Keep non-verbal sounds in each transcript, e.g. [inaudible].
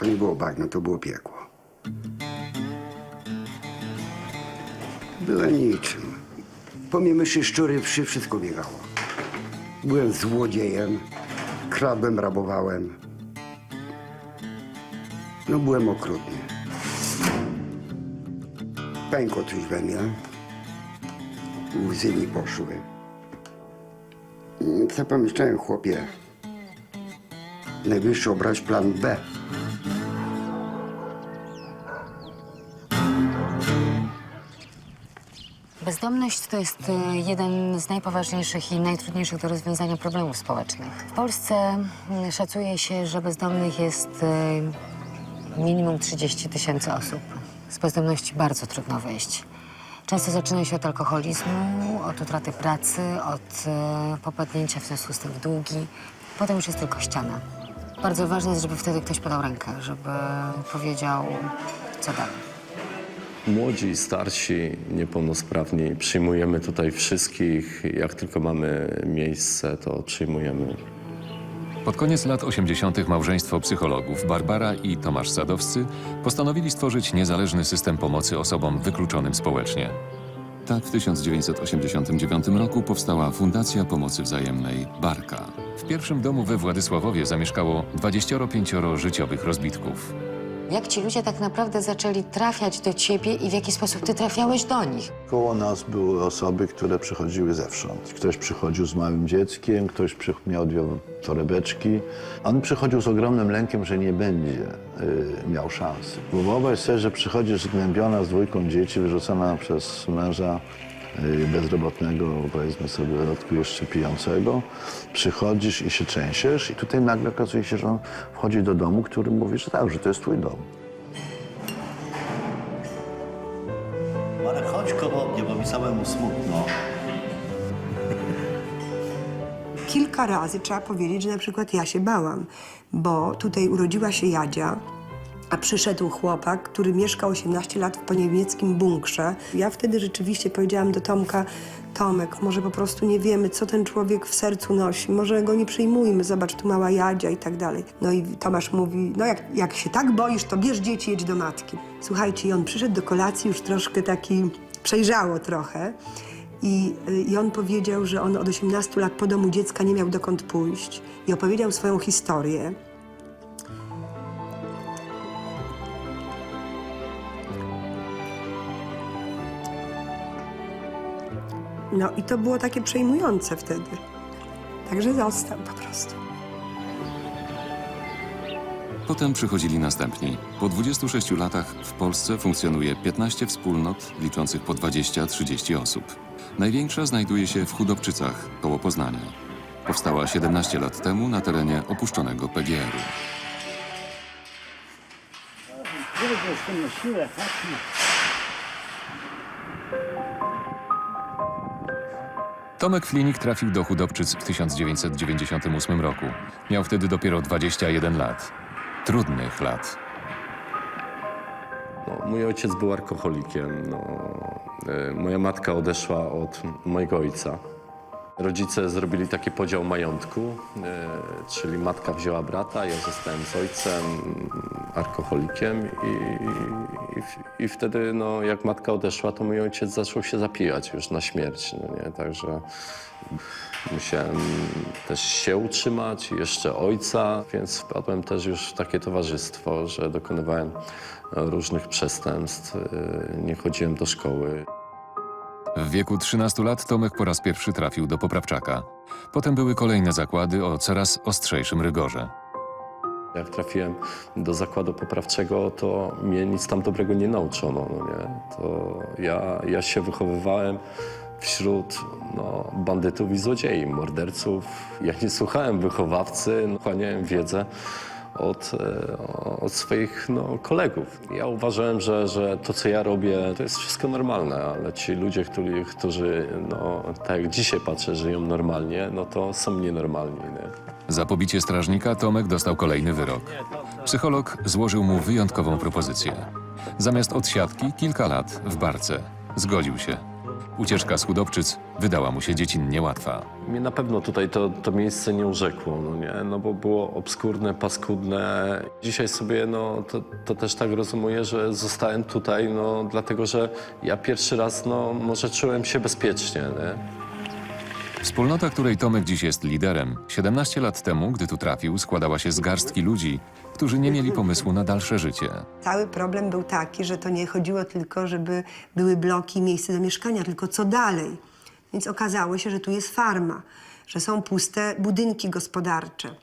To nie było bagno, to było piekło. Byłem niczym. Po mnie myszy, szczury, wszy, wszystko biegało. Byłem złodziejem, kradłem, rabowałem. No byłem okrutny. Pękło coś we mnie. Łzy mi poszły. Co pomyślałem, chłopie? Najwyższy obrać plan B. Bezdomność to jest e, jeden z najpoważniejszych i najtrudniejszych do rozwiązania problemów społecznych. W Polsce mm, szacuje się, że bezdomnych jest e, minimum 30 tysięcy osób. Z bezdomności bardzo trudno wyjść. Często zaczyna się od alkoholizmu, od utraty pracy, od e, popadnięcia w związku z tym w długi. Potem już jest tylko ściana. Bardzo ważne jest, żeby wtedy ktoś podał rękę, żeby powiedział, co dalej. Młodzi starsi, niepełnosprawni, przyjmujemy tutaj wszystkich. Jak tylko mamy miejsce, to przyjmujemy. Pod koniec lat 80. małżeństwo psychologów Barbara i Tomasz Sadowscy postanowili stworzyć niezależny system pomocy osobom wykluczonym społecznie. Tak w 1989 roku powstała Fundacja Pomocy Wzajemnej Barka. W pierwszym domu we Władysławowie zamieszkało 25 życiowych rozbitków. Jak ci ludzie tak naprawdę zaczęli trafiać do ciebie i w jaki sposób ty trafiałeś do nich? Koło nas były osoby, które przychodziły zewsząd. Ktoś przychodził z małym dzieckiem, ktoś miał dwie torebeczki. On przychodził z ogromnym lękiem, że nie będzie y, miał szansy. Wyobraź sobie, że przychodzisz zgnębiona z dwójką dzieci, wyrzucona przez męża bezrobotnego, powiedzmy sobie w dodatku jeszcze pijącego. Przychodzisz i się trzęsiesz i tutaj nagle okazuje się, że on wchodzi do domu, który mówi, że tak, że to jest twój dom. Marek, chodź koło mnie, bo mi samemu smutno. Kilka razy trzeba powiedzieć, że na przykład ja się bałam, bo tutaj urodziła się Jadzia, a przyszedł chłopak, który mieszkał 18 lat w poniemieckim bunkrze. Ja wtedy rzeczywiście powiedziałam do Tomka, Tomek, może po prostu nie wiemy, co ten człowiek w sercu nosi, może go nie przyjmujmy, zobacz, tu mała Jadzia i tak dalej. No i Tomasz mówi, no jak, jak się tak boisz, to bierz dzieci, jedź do matki. Słuchajcie, i on przyszedł do kolacji już troszkę taki, przejrzało trochę. I, I on powiedział, że on od 18 lat po domu dziecka nie miał dokąd pójść. I opowiedział swoją historię. No i to było takie przejmujące wtedy. Także został po prostu. Potem przychodzili następni. Po 26 latach w Polsce funkcjonuje 15 wspólnot liczących po 20-30 osób. Największa znajduje się w Chudobczycach, koło Poznania. Powstała 17 lat temu na terenie opuszczonego PGR-u. Tomek Flinik trafił do Chudobczyc w 1998 roku. Miał wtedy dopiero 21 lat. Trudnych lat. No, mój ojciec był alkoholikiem. No, e, moja matka odeszła od mojego ojca. Rodzice zrobili taki podział majątku, e, czyli matka wzięła brata, ja zostałem z ojcem, alkoholikiem i, i, i wtedy, no, jak matka odeszła, to mój ojciec zaczął się zapijać już na śmierć, no nie, także musiałem też się utrzymać, jeszcze ojca, więc wpadłem też już w takie towarzystwo, że dokonywałem różnych przestępstw, e, nie chodziłem do szkoły. W wieku 13 lat Tomek po raz pierwszy trafił do Poprawczaka. Potem były kolejne zakłady o coraz ostrzejszym rygorze. Jak trafiłem do zakładu poprawczego, to mnie nic tam dobrego nie nauczono. No nie? To ja, ja się wychowywałem wśród no, bandytów i złodziei, morderców. Ja nie słuchałem wychowawcy, no, chłaniałem wiedzę od, e, od swoich no, kolegów. Ja uważałem, że, że to, co ja robię, to jest wszystko normalne, ale ci ludzie, którzy, którzy no, tak jak dzisiaj patrzę, żyją normalnie, no to są nienormalni. Nie? Za pobicie strażnika Tomek dostał kolejny wyrok. Psycholog złożył mu wyjątkową propozycję. Zamiast odsiadki kilka lat w barce. Zgodził się. Ucieczka z Chudobczyc wydała mu się dziecinnie łatwa. Mnie na pewno tutaj to, to miejsce nie urzekło, no nie? No bo było obskurne, paskudne. Dzisiaj sobie, no to, to też tak rozumuję, że zostałem tutaj, no dlatego, że ja pierwszy raz, no może czułem się bezpiecznie, nie? Wspólnota, której Tomek dziś jest liderem, 17 lat temu, gdy tu trafił, składała się z garstki ludzi, którzy nie mieli pomysłu na dalsze życie. Cały problem był taki, że to nie chodziło tylko, żeby były bloki miejsce do mieszkania, tylko co dalej. Więc okazało się, że tu jest farma, że są puste budynki gospodarcze,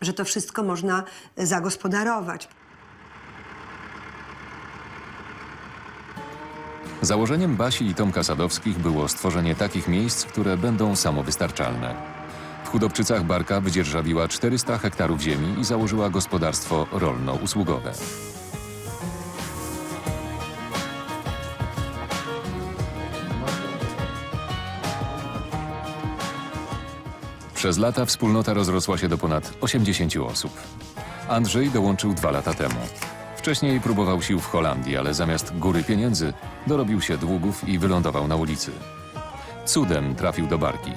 że to wszystko można zagospodarować. Założeniem Basi i Tomka Sadowskich było stworzenie takich miejsc, które będą samowystarczalne. W Chudobczycach Barka wydzierżawiła 400 hektarów ziemi i założyła gospodarstwo rolno-usługowe. Przez lata wspólnota rozrosła się do ponad 80 osób. Andrzej dołączył dwa lata temu. Wcześniej próbował sił w Holandii, ale zamiast góry pieniędzy dorobił się długów i wylądował na ulicy. Cudem trafił do Barki.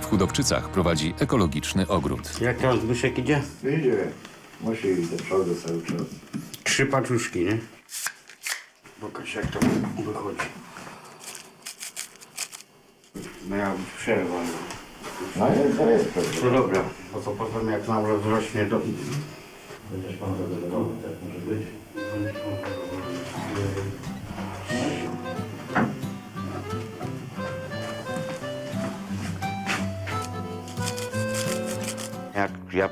W Chudobczycach prowadzi ekologiczny ogród. Jak tam Zbyszek idzie? Idzie, musi iść do przodu cały czas. Trzy paczuszki, nie? Pokaż jak to wychodzi. No ja przerwę. No jest, to jest prawda. No dobra, bo to potem jak nam rozrośnie do... Będziesz pan zadowolony, tak może być. Jak ja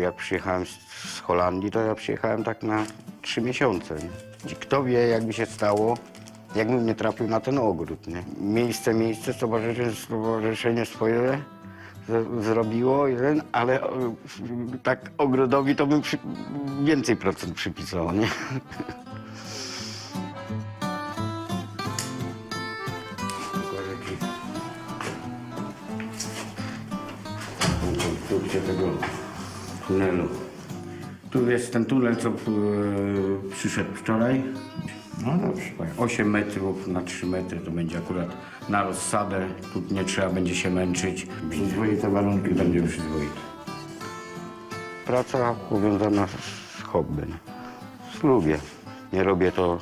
jak przyjechałem z, Holandii, to ja przyjechałem tak na trzy miesiące. I kto wie, jakby się stało, jakbym nie trafił na ten ogród. Nie? Miejsce, miejsce, stowarzyszenie, stowarzyszenie swoje zrobiło, jeden, ale o, tak ogrodowi to bym przy, więcej procent przypisał. Nie? konstrukcja tego tunelu. Tu jest ten tunel, co e, przyszedł wczoraj. No dobrze, 8 metrów na 3 metry to będzie akurat na rozsadę. Tu nie trzeba będzie się męczyć. Przyzwoite warunki będzie przyzwoite. Praca powiązana z hobby. Lubię. Nie robię to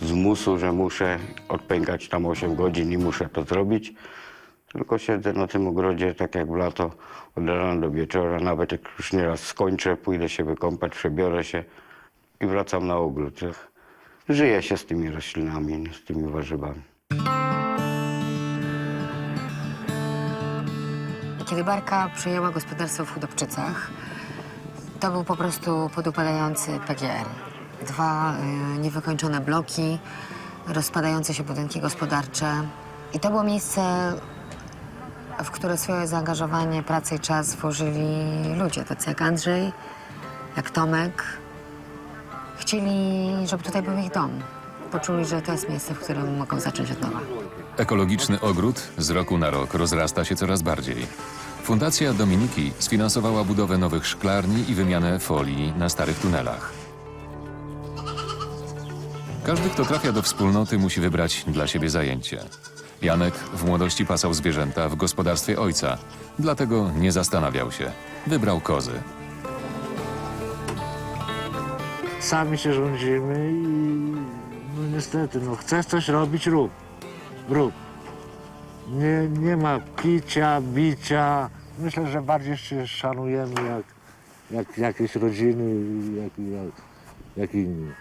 z musu, że muszę odpękać tam 8 godzin i muszę to zrobić. Tylko siedzę na tym ogrodzie tak jak w lato, od rana do wieczora. Nawet jak już nieraz skończę, pójdę się wykąpać, przebiorę się i wracam na ogród. Żyje się z tymi roślinami, z tymi warzywami. Kiedy Barka przejęła gospodarstwo w Chudobczycach, to był po prostu podupadający PGR. Dwa y, niewykończone bloki, rozpadające się budynki gospodarcze. I to było miejsce, w które swoje zaangażowanie, pracę i czas włożyli ludzie, tacy jak Andrzej, jak Tomek. Chcieli, żeby tutaj był ich dom. Poczuli, że to jest miejsce, w którym mogą zacząć od nowa. Ekologiczny ogród z roku na rok rozrasta się coraz bardziej. Fundacja Dominiki sfinansowała budowę nowych szklarni i wymianę folii na starych tunelach. Każdy, kto trafia do wspólnoty, musi wybrać dla siebie zajęcie. Janek w młodości pasał zwierzęta w gospodarstwie ojca, dlatego nie zastanawiał się. Wybrał kozy. Sami się rządzimy i no niestety, no chcesz coś robić, rób. Rób. Nie, nie ma picia, bicia. Myślę, że bardziej się szanujemy jak, jak jakieś rodziny, jak, jak, jak inni.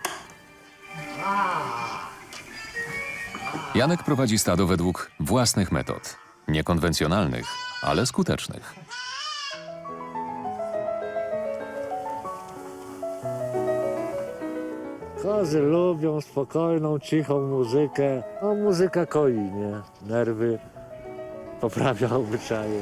Janek prowadzi stado według własnych metod. Niekonwencjonalnych, ale skutecznych. Kozy lubią spokojną, cichą muzykę. No muzyka koi, nie? Nerwy, poprawia obyczaje.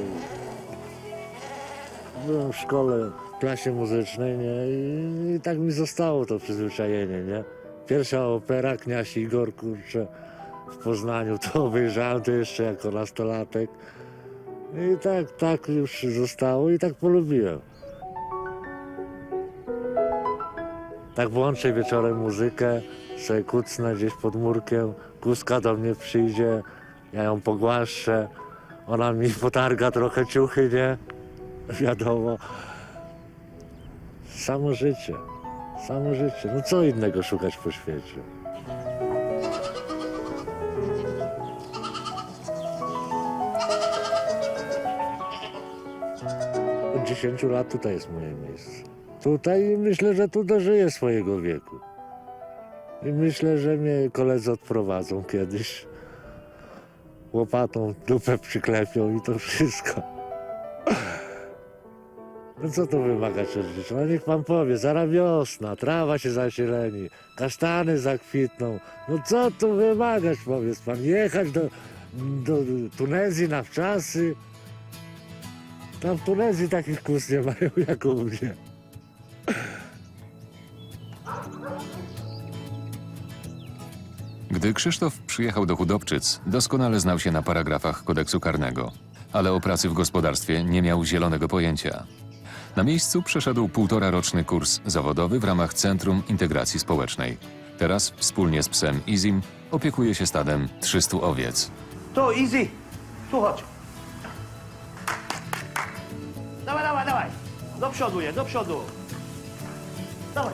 Byłem w szkole, w klasie muzycznej, nie? I, I tak mi zostało to przyzwyczajenie, nie? Pierwsza opera, Kniaś Igor, kurczę, w Poznaniu, to obejrzałem to jeszcze jako nastolatek. I tak, tak już zostało i tak polubiłem. Tak włączę wieczorem muzykę, sobie kucnę gdzieś pod murkiem, kuska do mnie przyjdzie, ja ją pogłaszczę, ona mi potarga trochę ciuchy, nie? Wiadomo. Samo życie, samo życie. No co innego szukać po świecie? Od 10 lat tutaj jest moje miejsce. Tutaj i myślę, że tu dożyję swojego wieku. I myślę, że mnie koledzy odprowadzą kiedyś. Łopatą dupę przyklepią i to wszystko. No co to wymagać od życia? No niech pan powie, zaraz wiosna, trawa się zazieleni, kasztany zakwitną. No co tu wymagać, powiedz pan? Jechać do, do Tunezji na wczasy? Tam w Tunezji takich kus nie mają jak u mnie. Gdy Krzysztof przyjechał do Hudobczyc, doskonale znał się na paragrafach kodeksu karnego, ale o pracy w gospodarstwie nie miał zielonego pojęcia. Na miejscu przeszedł półtora roczny kurs zawodowy w ramach Centrum Integracji Społecznej. Teraz wspólnie z psem Izim opiekuje się stadem 300 owiec. Tu, easy. Tu chodź. Dawaj, dawaj, dawaj. Do przodu je, do przodu. Dawaj.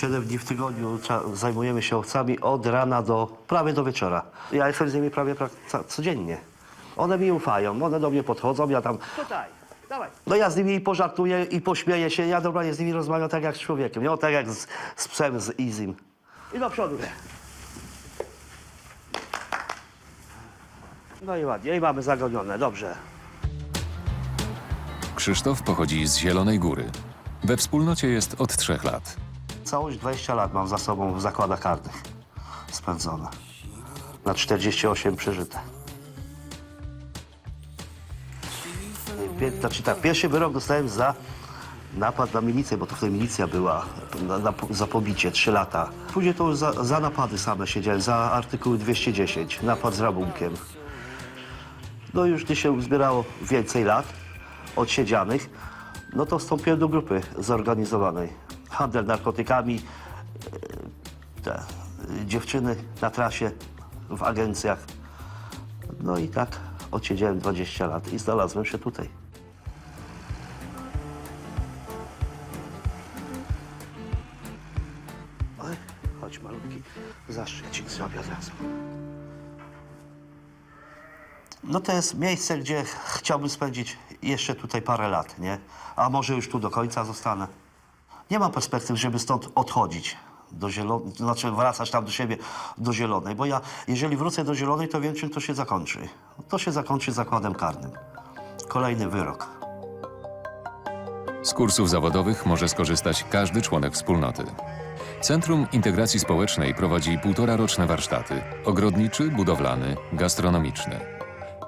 Siedem dni w tygodniu zajmujemy się owcami od rana do prawie do wieczora. Ja jestem z nimi prawie pra- codziennie. One mi ufają, one do mnie podchodzą, ja tam... Tutaj, dawaj. No ja z nimi i pożartuję i pośmieję się, ja normalnie z nimi rozmawiam tak jak z człowiekiem, nie? tak jak z, z psem, z Izim. I do przodu. No i ładnie, i mamy zagonione, dobrze. Krzysztof pochodzi z Zielonej Góry. We wspólnocie jest od trzech lat. Całość 20 lat mam za sobą w zakładach karnych spędzone. Na 48 przeżyte. Pie- Znaczy tak, pierwszy wyrok dostałem za napad na milicję, bo to wtedy milicja była, na, na, za pobicie, 3 lata. Później to już za, za napady same siedziałem, za artykuł 210, napad z rabunkiem. No już gdy się uzbierało więcej lat odsiedzianych, no to wstąpiłem do grupy zorganizowanej. Handel narkotykami, e, te, dziewczyny na trasie, w agencjach. No i tak odsiedziałem 20 lat i znalazłem się tutaj. Oj, chodź malutki, zaszczycik zrobię razu. No to jest miejsce, gdzie chciałbym spędzić jeszcze tutaj parę lat, nie? A może już tu do końca zostanę. Nie mam perspektyw, żeby stąd odchodzić do zielonej, znaczy wracać tam do siebie, do zielonej, bo ja, jeżeli wrócę do zielonej, to wiem, czym to się zakończy. To się zakończy zakładem karnym. Kolejny wyrok. Z kursów zawodowych może skorzystać każdy członek wspólnoty. Centrum Integracji Społecznej prowadzi półtora roczne warsztaty ogrodniczy, budowlany, gastronomiczny.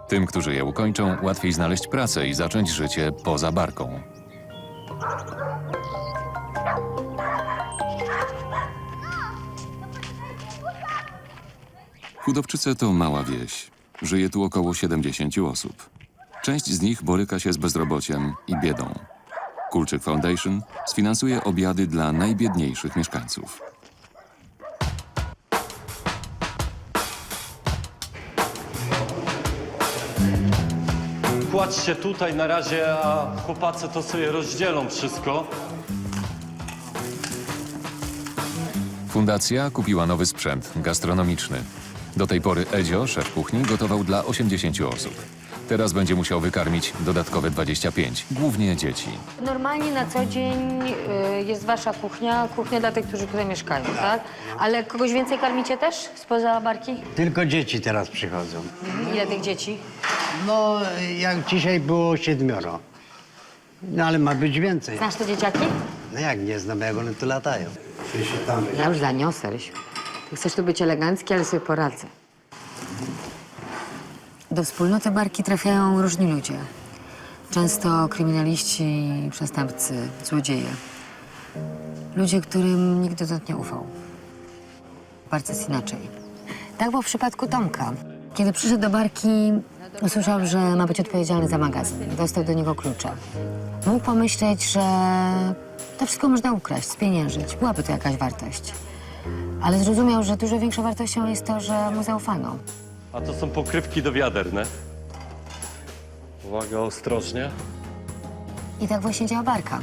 Tym, którzy je ukończą, łatwiej znaleźć pracę i zacząć życie poza barką. Hudobczyce to mała wieś. Żyje tu około 70 osób. Część z nich boryka się z bezrobociem i biedą. Kulczyk Foundation sfinansuje obiady dla najbiedniejszych mieszkańców. Kładźcie tutaj na razie, a chłopacy to sobie rozdzielą wszystko. Fundacja kupiła nowy sprzęt gastronomiczny. Do tej pory Edzio, szef kuchni, gotował dla 80 osób. Teraz będzie musiał wykarmić dodatkowe 25, głównie dzieci. Normalnie na co dzień y, jest wasza kuchnia, kuchnia dla tych, którzy tutaj mieszkają, tak? Ale kogoś więcej karmicie też spoza barki? Tylko dzieci teraz przychodzą. Ile tych dzieci? No, jak dzisiaj było siedmioro. No, ale ma być więcej. Znasz te dzieciaki? No jak nie znam, jak one tu latają. Ja już zaniosę, Rysiu. Chcesz tu być elegancki, ale sobie poradzę. Do wspólnoty barki trafiają różni ludzie. Często kryminaliści, przestępcy, złodzieje. Ludzie, którym nikt dotąd nie ufał. Bardzo jest inaczej. Tak było w przypadku Tomka. Kiedy przyszedł do barki, usłyszał, że ma być odpowiedzialny za magazyn. Dostał do niego klucze. Mógł pomyśleć, że to wszystko można ukraść, spieniężyć. Byłaby to jakaś wartość. Ale zrozumiał, że dużo większą wartością jest to, że mu zaufano. A to są pokrywki do wiader, nie? Uwaga, ostrożnie. I tak właśnie działa Barka.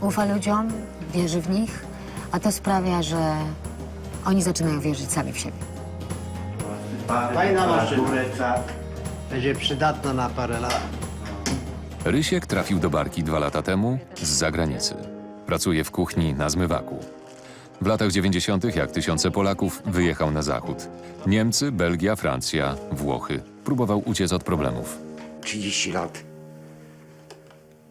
Ufa ludziom, wierzy w nich, a to sprawia, że oni zaczynają wierzyć sami w siebie. Fajna maszyna. Będzie przydatna na parę lat. Rysiek trafił do Barki dwa lata temu z zagranicy. Pracuje w kuchni na zmywaku. W latach 90., jak tysiące Polaków, wyjechał na zachód. Niemcy, Belgia, Francja, Włochy. Próbował uciec od problemów. 30 lat.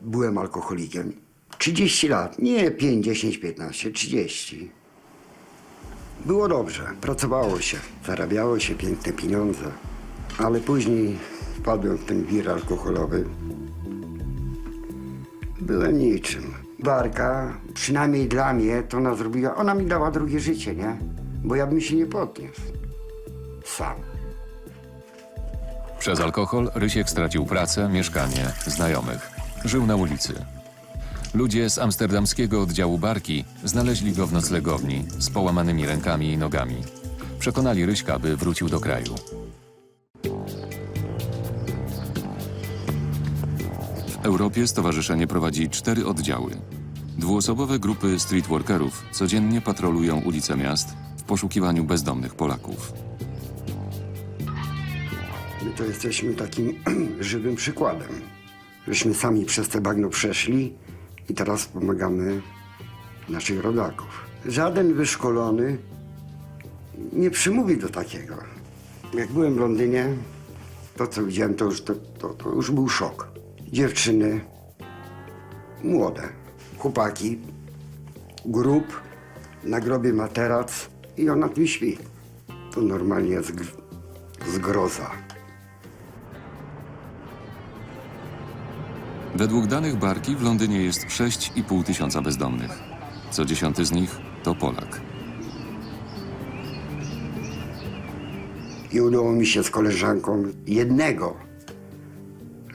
Byłem alkoholikiem. 30 lat, nie 5, 10, 15, 30. Było dobrze, pracowało się, zarabiało się piękne pieniądze, ale później wpadłem w ten wir alkoholowy. Byłem niczym. Barka, przynajmniej dla mnie, to ona zrobiła, ona mi dała drugie życie, nie? Bo ja bym się nie podniósł. Sam. Przez alkohol Rysiek stracił pracę, mieszkanie, znajomych. Żył na ulicy. Ludzie z amsterdamskiego oddziału Barki znaleźli go w noclegowni z połamanymi rękami i nogami. Przekonali Ryśka, by wrócił do kraju. Europie stowarzyszenie prowadzi cztery oddziały. Dwuosobowe grupy streetworkerów codziennie patrolują ulice miast w poszukiwaniu bezdomnych Polaków. My to jesteśmy takim [clears throat] żywym przykładem. Żeśmy sami przez te bagno przeszli i teraz pomagamy naszych rodaków. Żaden wyszkolony nie przymówi do takiego. Jak byłem w Londynie, to co widziałem, to już, to, to, to już był szok. Dziewczyny młode, chłopaki, grup, na grobie materac i ona tym śpi. To normalnie zgroza. Według danych Barki w Londynie jest 6,5 tysiąca bezdomnych. Co dziesiąty z nich to Polak. I udało mi się z koleżanką jednego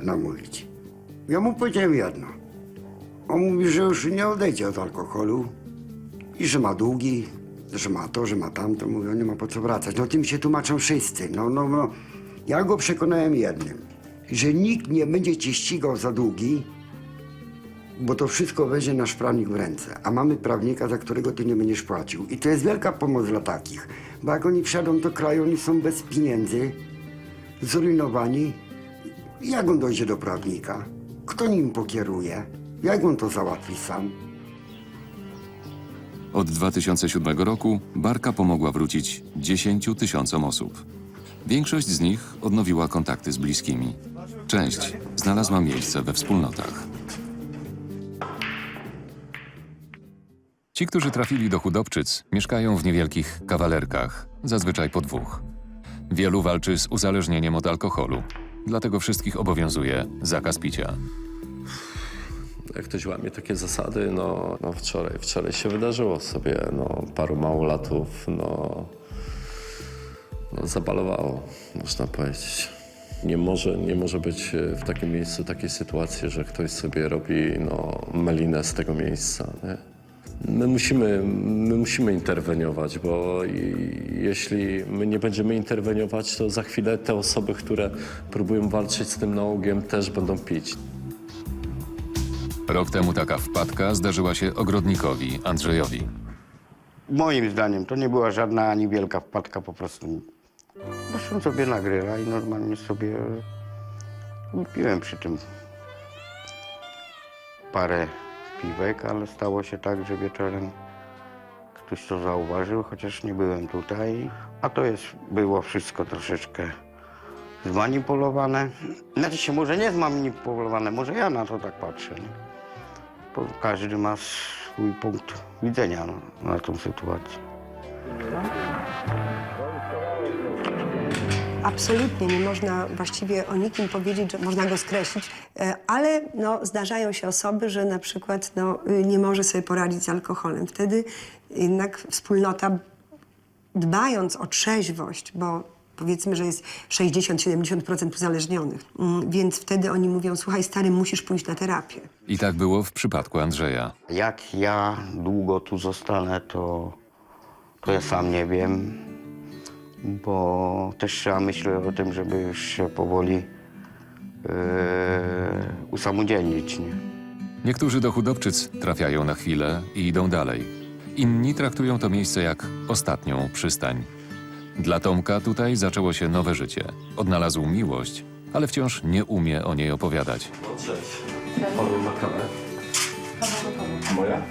namówić. Ja mu powiedziałem jedno. On mówi, że już nie odejdzie od alkoholu i że ma długi, że ma to, że ma tamto. Mówię, nie ma po co wracać. No tym się tłumaczą wszyscy. No, no, no. Ja go przekonałem jednym, że nikt nie będzie cię ścigał za długi, bo to wszystko weźmie nasz prawnik w ręce, a mamy prawnika, za którego ty nie będziesz płacił. I to jest wielka pomoc dla takich, bo jak oni przyjadą do kraju, oni są bez pieniędzy, zrujnowani. Jak on dojdzie do prawnika? Kto nim pokieruje? Jak on to załatwi sam? Od 2007 roku Barka pomogła wrócić 10 tysiącom osób. Większość z nich odnowiła kontakty z bliskimi. Część znalazła miejsce we wspólnotach. Ci, którzy trafili do Hudobczyc, mieszkają w niewielkich kawalerkach, zazwyczaj po dwóch. Wielu walczy z uzależnieniem od alkoholu, dlatego wszystkich obowiązuje zakaz picia. Jak ktoś łamie takie zasady, no, no wczoraj, wczoraj się wydarzyło sobie, no paru małolatów, no, no zabalowało, można powiedzieć. Nie może, nie może być e, w takim miejscu takiej sytuacji, że ktoś sobie robi no, melinę z tego miejsca. Nie? My musimy, my musimy interweniować, bo jeśli my nie będziemy interweniować, to za chwilę te osoby, które próbują walczyć z tym nałogiem, też będą pić. Rok temu taka wpadka zdarzyła się ogrodnikowi Andrzejowi. Moim zdaniem to nie była żadna ani wielka wpadka, po prostu poszłem sobie na gryla i normalnie sobie piłem przy tym parę piwek, ale stało się tak, że wieczorem ktoś to zauważył, chociaż nie byłem tutaj, a to jest, było wszystko troszeczkę zmanipulowane. Znaczy się może nie zmanipulowane, może ja na to tak patrzę. Bo każdy ma swój punkt widzenia na, na tą sytuację. Absolutnie nie można właściwie o nikim powiedzieć, że można go skreślić, e, ale no, zdarzają się osoby, że na przykład no, nie może sobie poradzić z alkoholem. Wtedy jednak wspólnota, dbając o trzeźwość, bo powiedzmy, że jest 60-70% uzależnionych, mm, więc wtedy oni mówią, słuchaj stary, musisz pójść na terapię. I tak było w przypadku Andrzeja. Jak ja długo tu zostanę, to, To ja sam nie wiem, bo też trzeba myśleć o tym, żeby już się powoli yy, usamodzielnić. Nie? Niektórzy do hodowczyc trafiają na chwilę i idą dalej. Inni traktują to miejsce jak ostatnią przystań. Dla Tomka tutaj zaczęło się nowe życie. Odnalazł miłość, ale wciąż nie umie o niej opowiadać. No cześć. Paweł na kawę. Moja?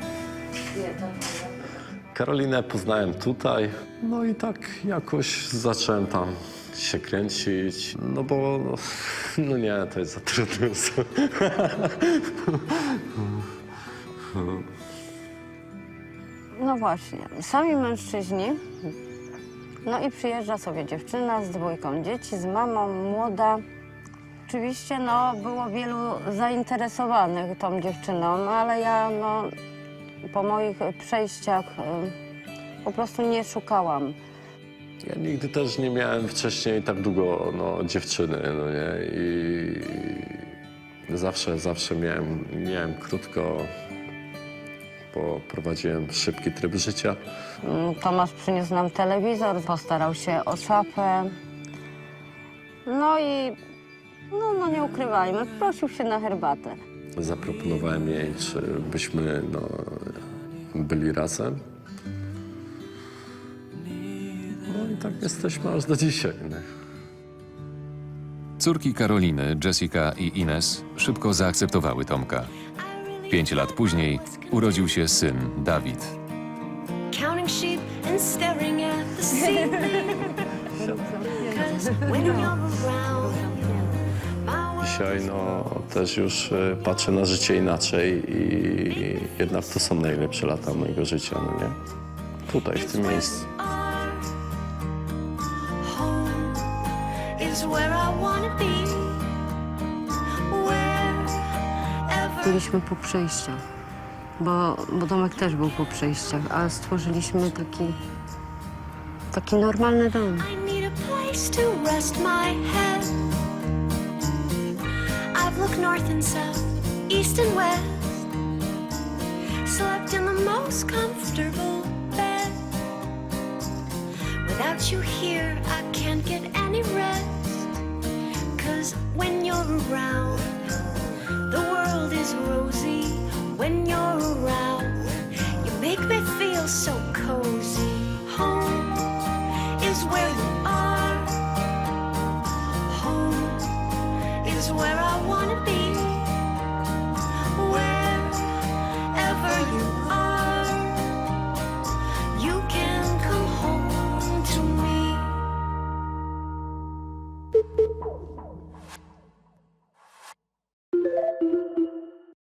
Karolinę poznałem tutaj, no i tak jakoś zacząłem tam się kręcić, no bo no, no nie, to jest za trudne. No właśnie, sami mężczyźni. No i przyjeżdża sobie dziewczyna z dwójką dzieci, z mamą, młoda. Oczywiście no, było wielu zainteresowanych tą dziewczyną, ale ja no, po moich przejściach y, po prostu nie szukałam. Ja nigdy też nie miałem wcześniej tak długo no, dziewczyny, no nie, i zawsze, zawsze miałem, miałem krótko, bo prowadziłem szybki tryb życia. Mm, Tomasz przyniósł nam telewizor, postarał się o szapę. No i no, no nie ukrywajmy, prosił się na herbatę. Zaproponowałem jej, czy byśmy no, byli razem. No i tak jesteśmy aż do dzisiaj. Córki Karoliny, Jessica i Ines szybko zaakceptowały Tomka. Pięć lat później urodził się syn Dawid. counting sheep and staring at the [laughs] ceiling. when you're around, Dzisiaj no, też już e, patrzę na życie inaczej i jednak to są najlepsze lata mojego życia, no nie? Tutaj, w tym miejscu. Byliśmy po przejściach, bo, bo domek też był po przejściach, a stworzyliśmy taki, taki normalny dom. I need a place to rest my head. North and south, east and west. Slept in the most comfortable bed. Without you here, I can't get any rest. Cause when you're around, the world is rosy. When you're around, you make me feel so cozy. Home is where